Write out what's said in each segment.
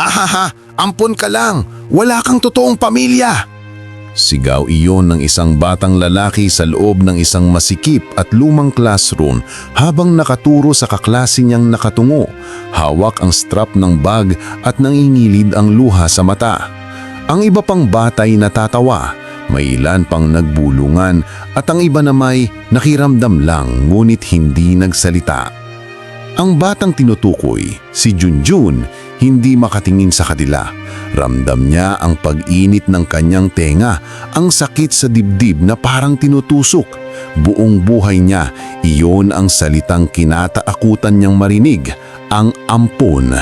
Ha ha ampon ka lang, wala kang totoong pamilya. Sigaw iyon ng isang batang lalaki sa loob ng isang masikip at lumang classroom habang nakaturo sa kaklase niyang nakatungo. Hawak ang strap ng bag at nangingilid ang luha sa mata. Ang iba pang batay natatawa, may ilan pang nagbulungan at ang iba na may nakiramdam lang ngunit hindi nagsalita. Ang batang tinutukoy, si Junjun, hindi makatingin sa kanila. Ramdam niya ang pag-init ng kanyang tenga, ang sakit sa dibdib na parang tinutusok. Buong buhay niya, iyon ang salitang kinataakutan niyang marinig, ang ampon.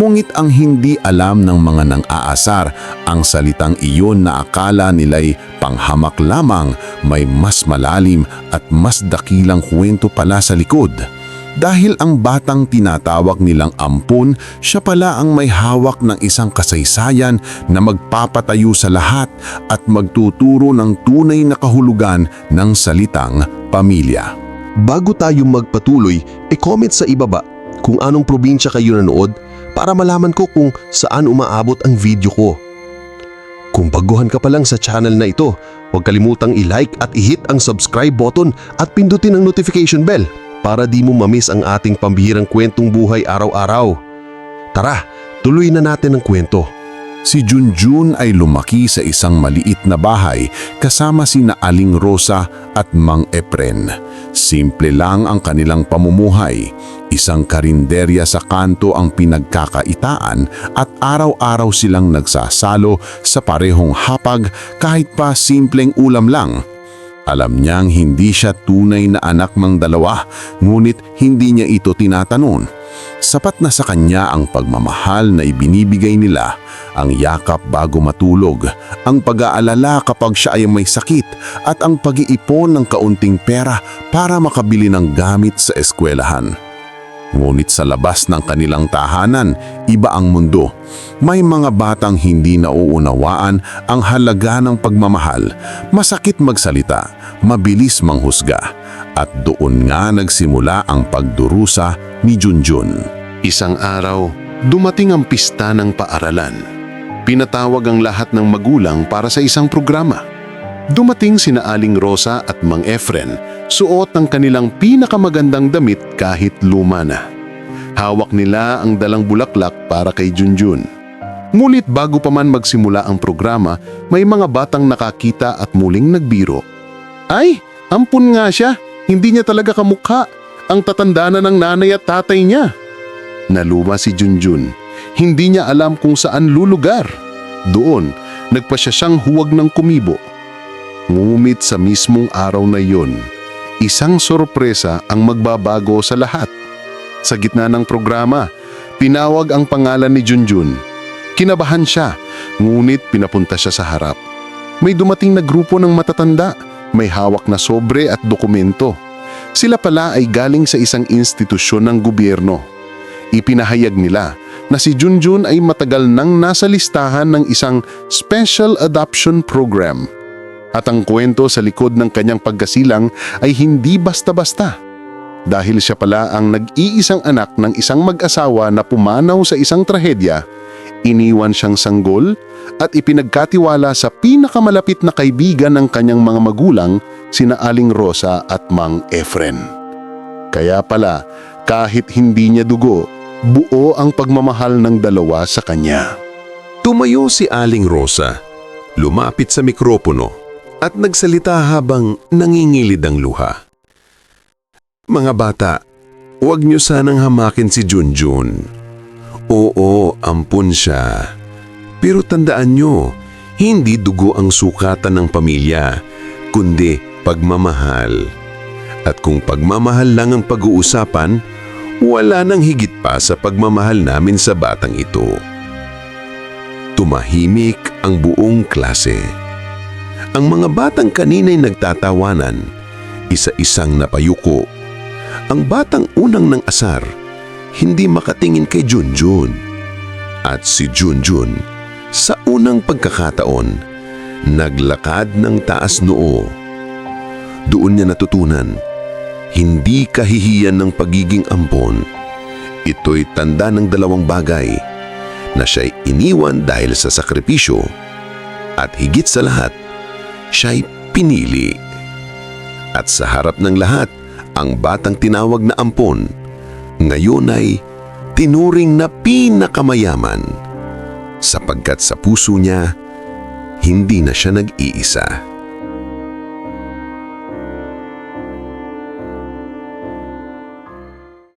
Ngunit ang hindi alam ng mga nang-aasar, ang salitang iyon na akala nila'y panghamak lamang, may mas malalim at mas dakilang kwento pala sa likod. Dahil ang batang tinatawag nilang ampun, siya pala ang may hawak ng isang kasaysayan na magpapatayo sa lahat at magtuturo ng tunay na kahulugan ng salitang pamilya. Bago tayo magpatuloy, e-comment sa ibaba kung anong probinsya kayo nanood para malaman ko kung saan umaabot ang video ko. Kung baguhan ka pa lang sa channel na ito, huwag kalimutang i-like at i-hit ang subscribe button at pindutin ang notification bell para di mo mamiss ang ating pambihirang kwentong buhay araw-araw. Tara, tuloy na natin ang kwento. Si Junjun ay lumaki sa isang maliit na bahay kasama sina Aling Rosa at Mang Epren. Simple lang ang kanilang pamumuhay. Isang karinderya sa kanto ang pinagkakaitaan at araw-araw silang nagsasalo sa parehong hapag kahit pa simpleng ulam lang. Alam niyang hindi siya tunay na anak ng dalawa, ngunit hindi niya ito tinatanong. Sapat na sa kanya ang pagmamahal na ibinibigay nila, ang yakap bago matulog, ang pag-aalala kapag siya ay may sakit at ang pag-iipon ng kaunting pera para makabili ng gamit sa eskwelahan. Ngunit sa labas ng kanilang tahanan, iba ang mundo. May mga batang hindi nauunawaan ang halaga ng pagmamahal, masakit magsalita, mabilis manghusga, at doon nga nagsimula ang pagdurusa ni Junjun. Isang araw, dumating ang pista ng paaralan. Pinatawag ang lahat ng magulang para sa isang programa. Dumating sina Aling Rosa at Mang Efren, suot ng kanilang pinakamagandang damit kahit luma na. Hawak nila ang dalang bulaklak para kay Junjun. Ngunit bago pa man magsimula ang programa, may mga batang nakakita at muling nagbiro. Ay, ampun nga siya. Hindi niya talaga kamukha. Ang tatanda na ng nanay at tatay niya. Naluma si Junjun. Hindi niya alam kung saan lulugar. Doon, nagpasya siyang huwag ng kumibo. Ngumit sa mismong araw na yon, isang sorpresa ang magbabago sa lahat. Sa gitna ng programa, tinawag ang pangalan ni Junjun. Kinabahan siya, ngunit pinapunta siya sa harap. May dumating na grupo ng matatanda, may hawak na sobre at dokumento. Sila pala ay galing sa isang institusyon ng gobyerno. Ipinahayag nila na si Junjun ay matagal nang nasa listahan ng isang Special Adoption Program. At ang kwento sa likod ng kanyang pagkasilang ay hindi basta-basta. Dahil siya pala ang nag-iisang anak ng isang mag-asawa na pumanaw sa isang trahedya, iniwan siyang sanggol at ipinagkatiwala sa pinakamalapit na kaibigan ng kanyang mga magulang, sina Aling Rosa at Mang Efren. Kaya pala, kahit hindi niya dugo, buo ang pagmamahal ng dalawa sa kanya. Tumayo si Aling Rosa, lumapit sa mikropono at nagsalita habang nangingilid ang luha. Mga bata, huwag niyo sanang hamakin si Junjun. Oo, ampun siya. Pero tandaan niyo, hindi dugo ang sukatan ng pamilya, kundi pagmamahal. At kung pagmamahal lang ang pag-uusapan, wala nang higit pa sa pagmamahal namin sa batang ito. Tumahimik ang buong klase. Ang mga batang kanina'y nagtatawanan, isa-isang napayuko. Ang batang unang ng asar, hindi makatingin kay Junjun. At si Junjun, sa unang pagkakataon, naglakad ng taas noo. Doon niya natutunan, hindi kahihiyan ng pagiging ampon. Ito'y tanda ng dalawang bagay na siya'y iniwan dahil sa sakripisyo at higit sa lahat, siya'y pinili. At sa harap ng lahat, ang batang tinawag na ampon, ngayon ay tinuring na pinakamayaman sapagkat sa puso niya, hindi na siya nag-iisa.